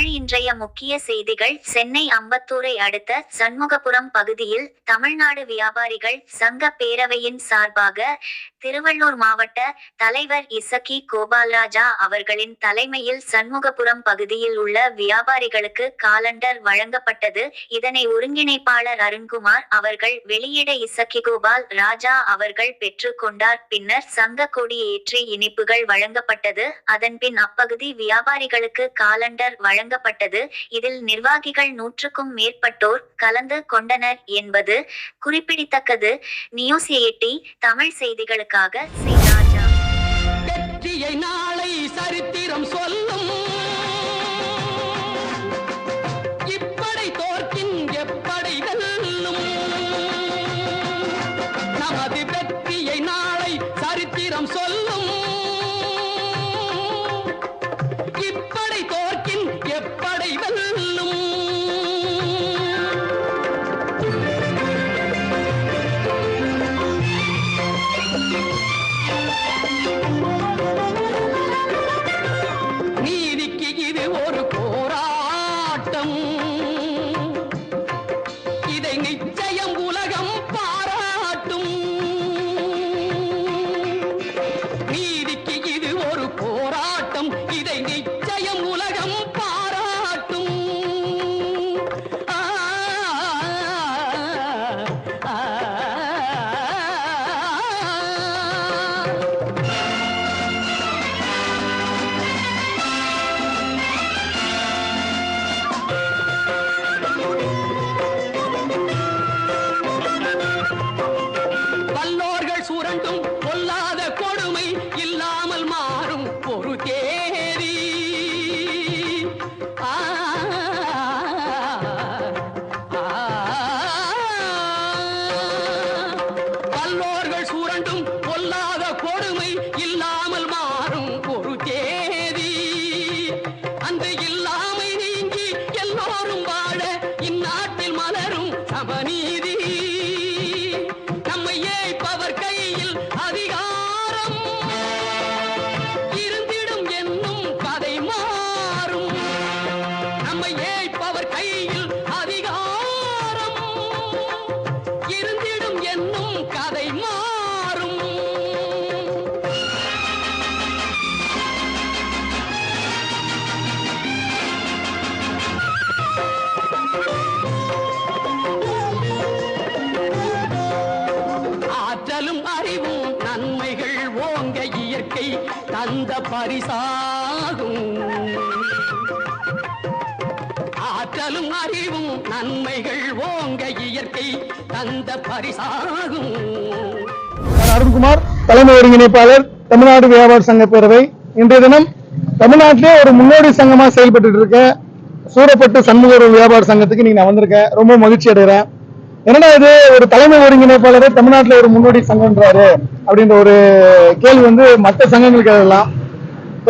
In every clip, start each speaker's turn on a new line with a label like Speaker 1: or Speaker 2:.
Speaker 1: தமிழ் இன்றைய முக்கிய செய்திகள். சென்னை அம்பத்தூரை அடுத்த சண்முகபுரம் பகுதியில் தமிழ்நாடு வியாபாரிகள் சங்க பேரவையின் சார்பாக திருவள்ளூர் மாவட்ட தலைவர் இசக்கி கோபால்ராஜா அவர்களின் தலைமையில் சண்முகபுரம் பகுதியில் உள்ள வியாபாரிகளுக்கு காலண்டர் வழங்கப்பட்டது. இதனை ஒருங்கிணைப்பாளர் அருண்குமார் அவர்கள் வெளியிட இசக்கி கோபால் ராஜா அவர்கள் பெற்றுக்கொண்டார் பின்னர் சங்க கொடி ஏற்றி இனிப்புகள் வழங்கப்பட்டது. அதன்பின் அப்பகுதி வியாபாரிகளுக்கு காலண்டர் வழங்க வழங்கப்பட்டது. இதில் நிர்வாகிகள் நூற்றுக்கும் மேற்பட்டோர் கலந்து கொண்டனர் என்பது குறிப்பிடத்தக்கது. நியூஸ் எயிட்டி தமிழ் செய்திகளுக்காக சி ராஜா
Speaker 2: வெற்றியை நாளை சரித்திரம் சொல்லும். இப்படை தோற்கின் எப்படை வெல்லும். நமது வெற்றியை நாளை சரித்திரம் சொல்லும். கையில் அதிகாரம். அந்த பரிசாகும். ஆற்றலும் அறிவும் நன்மைகள் ஓங்க இயற்கை தந்த பரிசாகும்.
Speaker 3: அருண்குமார் தலைமை ஒருங்கிணைப்பாளர் தமிழ்நாடு வியாபார சங்க பேரவை. இன்றைய தினம் தமிழ்நாட்டிலே ஒரு முன்னோடி சங்கமா செயல்பட்டு இருக்க சூரப்பட்டு சண்முக வியாபார சங்கத்துக்கு நீங்க நான் ரொம்ப மகிழ்ச்சி அடைகிறேன். என்னன்னா இது ஒரு தலைமை ஒருங்கிணைப்பாளரே தமிழ்நாட்டில் ஒரு முன்னோடி சங்கம்ன்றாரு அப்படின்ற ஒரு கேள்வி வந்து மற்ற சங்கங்களுக்கு எழலாம்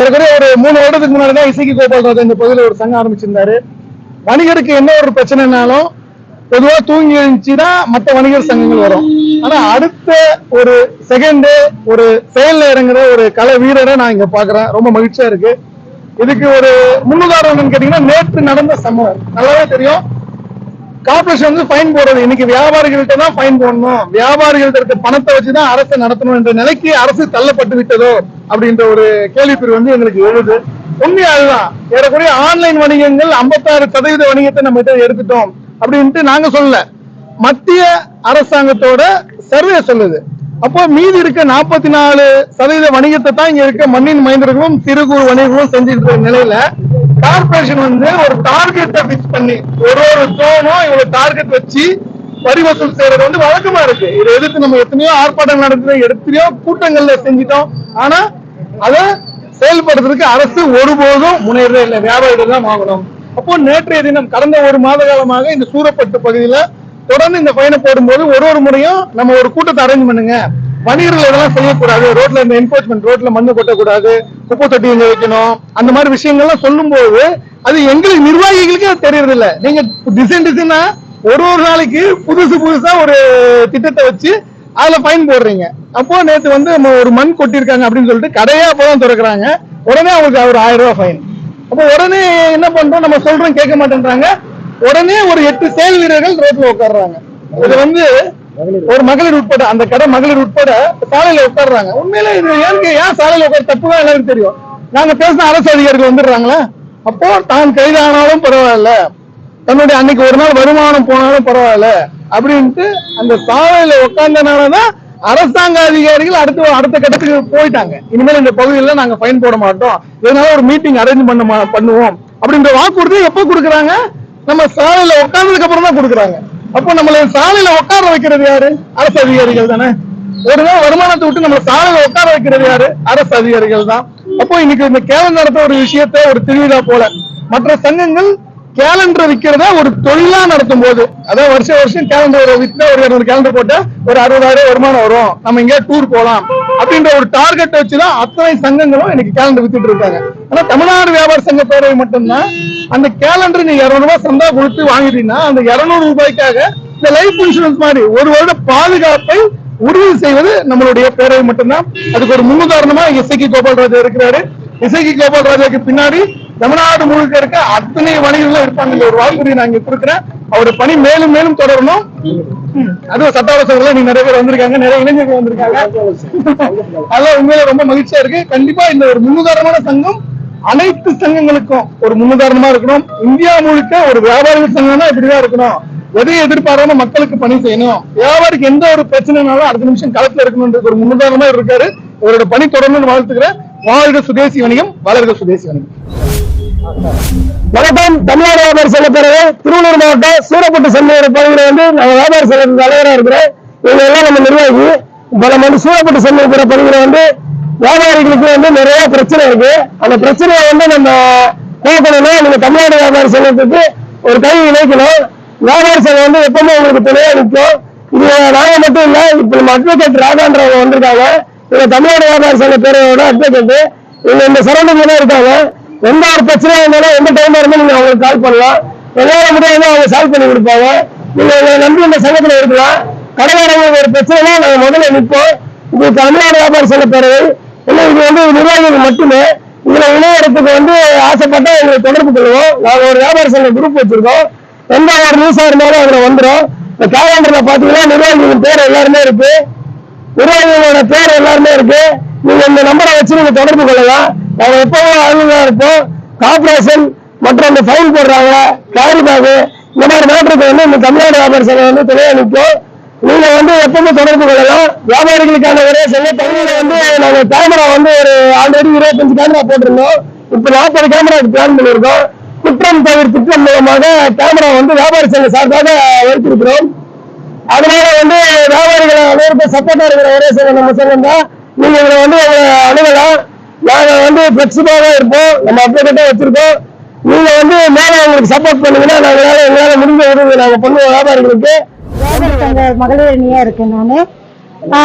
Speaker 3: ஏற்கனவே ஒரு மூணு வருடத்துக்கு முன்னாடி தான் இசைக்கு கோபால்ராஜ் இந்த பகுதியில் ஒரு சங்கம் ஆரம்பிச்சிருந்தாரு. வணிகருக்கு என்ன ஒரு பிரச்சனைனாலும் பொதுவா தூங்கி எழுந்துச்சுன்னா மற்ற வணிகர் சங்கங்கள் வரும். ஆனா அடுத்த ஒரு செகண்ட் ஒரு செயல் இறங்குற ஒரு கலை வீரரை நான் இங்க பாக்குறேன். ரொம்ப மகிழ்ச்சியா இருக்கு. இதுக்கு ஒரு முன்னுதாரணம் என்னன்னு கேட்டீங்கன்னா நேற்று நடந்த சம்பவம். நல்லாவே தெரியும். கார்பரேஷன் வந்து ஃபைன் போடுறது இன்னைக்கு வியாபாரிகள்கிட்ட தான் ஃபைன் போடணும். வியாபாரிகள்ட்ட இருக்க பணத்தை வச்சு தான் அரசை நடத்தணும் என்ற நிலைக்கு அரசு தள்ளப்பட்டு விட்டதோ அப்படின்ற ஒரு கேள்விக்குறி வந்து எங்களுக்கு எழுது. உண்மை அதுதான் ஏறக்குறைய ஆன்லைன் வணிகங்கள் 56% சதவீத வணிகத்தை நம்ம கிட்ட எடுத்துட்டோம் அப்படின்ட்டு நாங்க சொல்லல. மத்திய அரசாங்கத்தோட சர்வே சொல்லுது. அப்போ மீதி இருக்க நாற்பத்தி நாலு சதவீத வணிகத்தை தான் இங்க இருக்க மண்ணின் மைந்தர்களும் சிறு குறு வணிகர்களும் செஞ்சுட்டு இருக்க நிலையில கார்பரேஷன் வந்து ஒரு டார்கெட்டை பிக்ஸ் பண்ணி ஒரு ஒரு ஜோனும் இவ்வளவு டார்கெட் வச்சு வரி வசூல் செய்யறது வந்து வழக்கமா இருக்கு. இதை எதிர்த்து நம்ம எத்தனையோ ஆர்ப்பாட்டம் நடத்தி எத்தனையோ கூட்டங்கள்ல செஞ்சிட்டோம். ஆனா அதை செயல்படுத்துறதுக்கு அரசு ஒருபோதும் முன்னேறதே இல்லை. வியாபாரிகள் தான் வாங்கணும். அப்போ நேற்றைய தினம் கடந்த ஒரு மாத காலமாக இந்த சூரப்பட்டு பகுதியில தொடர்ந்து இந்த பயணம் போடும்போது ஒரு ஒரு முறையும் நம்ம ஒரு கூட்டத்தை அரேஞ்ச் பண்ணுங்க. வணிகர்கள் இதெல்லாம் செய்யக்கூடாது. ரோட்ல இந்த என்போர்ஸ்மெண்ட் ரோட்ல மண்ணு கொட்டக்கூடாது. குப்பை தொட்டி இங்க வைக்கணும். அந்த மாதிரி விஷயங்கள்லாம் சொல்லும்போது அது எங்களுக்கு நிர்வாகிகளுக்கே அது தெரியறது இல்ல நீங்க டிசைன் டிசைனா ஒரு ஒரு நாளைக்கு புதுசு புதுசா ஒரு திட்டத்தை வச்சு அதுல ஃபைன் போடுறீங்க. அப்போ நேற்று வந்து நம்ம ஒரு மண் கொட்டிருக்காங்க அப்படின்னு சொல்லிட்டு கடையா அப்பதான் திறக்கிறாங்க. உடனே அவங்களுக்கு ஒரு ஆயிரம் ரூபாய் ஃபைன் அப்போ உடனே என்ன பண்றோம்? நம்ம சொல்றோம் கேட்க மாட்டேன்றாங்க. உடனே ஒரு எட்டு செயல் வீரர்கள் ரோட்ல உட்கார்றாங்க. இது வந்து ஒரு மகளிர் உட்பட அந்த கடை மகளிர் உட்பட சாலையில உட்கார்றாங்க. உண்மையில இது ஏன் ஏன் சாலையில உட்கார தப்புதான் எல்லாரும் தெரியும். நாங்க பேசின அரசு அதிகாரிகள் வந்துடுறாங்களா? அப்போ தான் கைதானாலும் பரவாயில்ல. தன்னுடைய அன்னைக்கு ஒரு நாள் வருமானம் போனாலும் பரவாயில்ல. அப்படின்ட்டு அந்த சாலையில உட்கார்ந்தனாலதான் அரசாங்க அதிகாரிகள் அடுத்த அடுத்த கட்டத்துக்கு போயிட்டாங்க. இனிமேல் இந்த பகுதியில நாங்க ஃபைன் போட மாட்டோம். இதனால ஒரு மீட்டிங் அரேஞ்ச் பண்ண மா- பண்ணுவோம். அப்படின்ற வாக்குறுதி எப்ப கொடுக்குறாங்க? நம்ம சாலையில உட்கார்ந்ததுக்கு அப்புறம் தான் கொடுக்குறாங்க. அப்போ நம்மள சாலையில உட்கார வைக்கிறது யாரு? அரசு அதிகாரிகள் தானே. ஒரு நாள் வருமானத்தை விட்டு நம்ம சாலையில உட்கார வைக்கிறது யாரு? அரசு அதிகாரிகள் தான். அப்போ இன்னைக்கு இந்த கேலண்டர் ஒரு விஷயத்தை ஒரு திருவிழா போல மற்ற சங்கங்கள் கேலண்டர் விற்கிறத ஒரு தொழிலா நடத்தும் போது அதாவது வருஷம் வருஷம் கேலண்டர் வித்தா ஒரு இரநூறு கேலண்டர் போட்டு ஒரு அறுபதாயிரம் வருமானம் வரும். நம்ம எங்கேயா டூர் போலாம். அப்படின்ற ஒரு டார்கெட் வச்சுதான் அத்தனை சங்கங்களும் இன்னைக்கு கேலண்டர் வித்துட்டு இருக்காங்க. ஆனா தமிழ்நாடு வியாபார சங்க பேரவை மட்டும்தான். அந்த கேலண்டர் நீ இருநூறு ரூபாய் சந்தா கொடுத்து வாங்கிட்டீங்கன்னா அந்த இருநூறு ரூபாய்க்காக இந்த லைஃப் இன்சூரன்ஸ் மாதிரி ஒரு வருட பாதுகாப்பை உறுதி செய்வது நம்மளுடைய பேரவை மட்டும்தான். அதுக்கு ஒரு முன்னுதாரணமா இசைக்கு கோபால்ராஜா இருக்கிறாரு. இசைக்கு கோபால்ராஜாக்கு பின்னாடி தமிழ்நாடு முழுக்க இருக்க அத்தனை வணிகர்களும் இருப்பாங்க ஒரு வாக்குறுதி நான் இங்க கொடுக்குறேன். அவருடைய பணி மேலும் மேலும் தொடரணும். அதுவும் சட்டாவசங்கள நீங்க நிறைய பேர் வந்திருக்காங்க நிறைய இளைஞர்கள் வந்திருக்காங்க. அதெல்லாம் உண்மையில ரொம்ப மகிழ்ச்சியா இருக்கு. கண்டிப்பா இந்த ஒரு முன்னுதாரணமான சங்கம் அனைத்து சங்கங்களுக்கும் ஒரு முன்னுதாரணமா இருக்கணும். இந்தியா முழுக்க ஒரு வியாபாரிகள் சங்கம்னா இப்படிதான் இருக்கணும். எதையும் எதிர்பாராம மக்களுக்கு பணி செய்யணும். வியாபாரிக்கு எந்த ஒரு பிரச்சனைனாலும் அடுத்த நிமிஷம் களத்துல இருக்கணும்ன்றது ஒரு முன்னுதாரணமா இருக்காரு. இவரோட பணி தொடரணும்னு வாழ்த்துக்கிறேன் வாழ்க சுதேசி வணிகம் வளர்க சுதேசி வணிகம்.
Speaker 4: வணக்கம். தமிழ்நாடு வியாபார சங்க பேரவை திருவள்ளூர் மாவட்டம் சூரப்பட்டு சந்தையோட பகுதியில் வந்து நாங்கள் வியாபார சங்க தலைவராக இருக்கிறேன். இவங்க எல்லாம் நம்ம நிர்வாகி. இப்போ நம்ம வந்து சூரப்பட்டு சந்தை இருக்கிற பகுதியில் வந்து வியாபாரிகளுக்கு வந்து நிறைய பிரச்சனை இருக்கு. அந்த பிரச்சனையை வந்து நம்ம போக்கணும்னா நீங்க தமிழ்நாடு வியாபார சங்கத்துக்கு ஒரு கை இணைக்கணும் வியாபார சங்கம் வந்து எப்பவுமே உங்களுக்கு துணையாக நிற்கும். இது நாங்க மட்டும் இல்ல இப்ப நம்ம அட்வொகேட் ராகான்றவங்க வந்திருக்காங்க. இவங்க தமிழ்நாடு வியாபார சங்க பேரோட அட்வொகேட் இவங்க இந்த சரௌண்டிங்ல இருக்காங்க. எந்த ஒரு பிரச்சனையா இருந்தாலும் எந்த டைம் இருந்தாலும் நீங்க அவங்களுக்கு கால் பண்ணலாம். எங்களால முடியாது அவங்க சால்வ் பண்ணி கொடுப்பாங்க. நீங்க எங்களை நம்பி இந்த சங்கத்துல இருக்கலாம். கடைக்காரங்களுக்கு ஒரு பிரச்சனைனா நாங்க முதல்ல நிற்போம். இது தமிழ்நாடு வியாபார சங்க பேரவை. இல்லை இது வந்து நிர்வாகிகள் மட்டுமே. இதுல இணையறதுக்கு வந்து ஆசைப்பட்டா எங்களை தொடர்பு கொள்வோம். நாங்க ஒரு வியாபார சங்க குரூப் வச்சிருக்கோம். எந்த ஒரு நியூஸா இருந்தாலும் அதுல வந்துடும் இந்த கேலண்டர்ல பாத்தீங்கன்னா நிர்வாகிகளின் பேர் எல்லாருமே இருக்கு. நிர்வாகிகளோட பேர் எல்லாருமே இருக்கு. நீங்க இந்த நம்பரை வச்சு நீங்க தொடர்பு கொள்ளலாம். நாங்கள் எப்பவும் அழுகா இருப்போம் கார்பரேஷன் மற்றும் அந்த ஃபைன் போடுறாங்க கேரி பேக் இந்த மாதிரி மேட்டருக்கு வந்து இந்த தமிழ்நாடு வியாபார சங்கம் வந்து துணையா நிற்கும். நீங்க வந்து எப்பவுமே தொடர்பு கொள்ளலாம். வியாபாரிகளுக்கான ஒரே சங்கம் தமிழ்நாடு வந்து நாங்கள் கேமரா வந்து ஒரு ஆல்ரெடி இருபத்தஞ்சு கேமரா போட்டிருந்தோம். இப்ப நாற்பது கேமராவுக்கு பிளான் பண்ணியிருக்கோம். குற்றம் தவிர திட்டம் மூலமாக கேமரா வந்து வியாபார சங்கம் சார்பாக வைத்திருக்கிறோம். அதனால வந்து வியாபாரிகளை அனைவருக்கும் சப்போர்ட்டா இருக்கிற ஒரே சங்கம் நம்ம சங்கம் தான் நீங்க இதுல வந்து உங்களை அணுகலாம். நாங்க வந்து பிளெக்சிபிளாக இருப்போம். நம்ம அப்டேட்டா வச்சிருக்கோம். நீங்க வந்து மேல உங்களுக்கு சப்போர்ட் பண்ணீங்கன்னா நாங்களால எங்களால முடிஞ்ச உதவி நாங்க பண்ணுவோம். வியாபாரிகளுக்கு.
Speaker 5: மகளிர் அணியா இருக்கேன் நானு.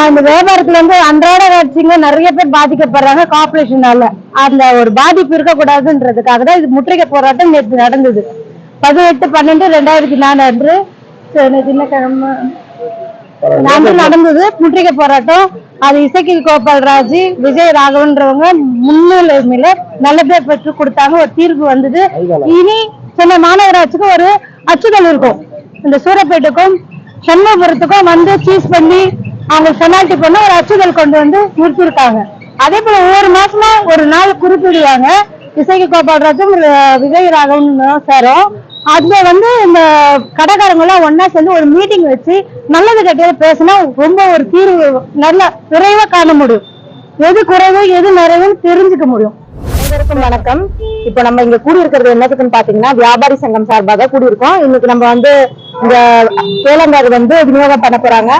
Speaker 5: இந்த வியாபாரத்துல வந்து அன்றாட வச்சுங்க நிறைய பேர் பாதிக்கப்படுறாங்க கார்பரேஷனால அந்த ஒரு பாதிப்பு இருக்கக்கூடாதுன்றதுக்காக தான் இது முற்றுகை போராட்டம் நேற்று நடந்தது. பதினெட்டு பன்னெண்டு ரெண்டாயிரத்தி நாலு அன்று. சரி, நடந்தது. முற்றுகை போராட்டம். அது இசைக்கில் கோபால்ராஜ் விஜய் ராகவன்றவங்க முன்னிலைமையில பேர் பெற்று கொடுத்தாங்க. ஒரு தீர்ப்பு வந்தது. இனி சென்னை மாநகராட்சிக்கும் ஒரு அச்சுதல் இருக்கும். இந்த சூரப்பேட்டுக்கும் சண்முகபுரத்துக்கும் வந்து சீஸ் பண்ணி அவங்க பெனால்டி பண்ண ஒரு அச்சுதல் கொண்டு வந்து முடிச்சிருக்காங்க அதே போல ஒவ்வொரு மாசமா ஒரு நாள் குறிப்பிடுவாங்க. இசைக்கு கோபால்ராஜும் விஜய் ராகவன் சேரும். அதுல வந்து இந்த கடைக்காரங்க எல்லாம் ஒன்னா சேர்ந்து ஒரு மீட்டிங் வச்சு நல்லது கட்டியது பேசினா ரொம்ப ஒரு தீர்வு நல்ல விரைவா காண முடியும். எது குறைவு எது நிறைவுன்னு தெரிஞ்சுக்க முடியும்.
Speaker 6: அனைவருக்கும் வணக்கம். இப்போ நம்ம இங்க கூடி இருக்கிறது என்னதுக்குன்னு பாத்தீங்கன்னா வியாபாரி சங்கம் சார்பாக கூடியிருக்கோம். இன்னைக்கு நம்ம வந்து இந்த கேலண்டர் வந்து விநியோகம் பண்ண போறாங்க.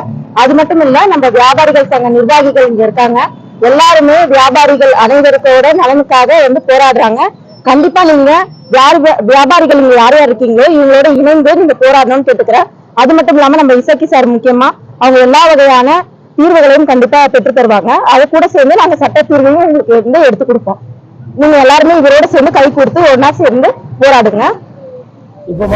Speaker 6: அது மட்டும் இல்ல நம்ம வியாபாரிகள் சங்க நிர்வாகிகள் இங்க இருக்காங்க. எல்லாருமே வியாபாரிகள் அனைவருக்கோட நலனுக்காக வந்து போராடுறாங்க. கண்டிப்பா நீங்க வியாபாரிகள் இங்க யார் யார் இருக்கீங்களோ இவங்களோட இணைந்து நீங்க போராடணும்னு கேட்டுக்கிறேன். அது மட்டும் இல்லாம நம்ம இசக்கி சார் முக்கியமா அவங்க எல்லா வகையான தீர்வுகளையும் கண்டிப்பா பெற்று தருவாங்க. அது கூட சேர்ந்து நாங்க சட்ட தீர்வையும் உங்களுக்கு வந்து எடுத்து கொடுப்போம். நீங்க எல்லாருமே இவரோட சேர்ந்து கை கொடுத்து ஒன்னா சேர்ந்து போராடுங்க.
Speaker 4: இப்ப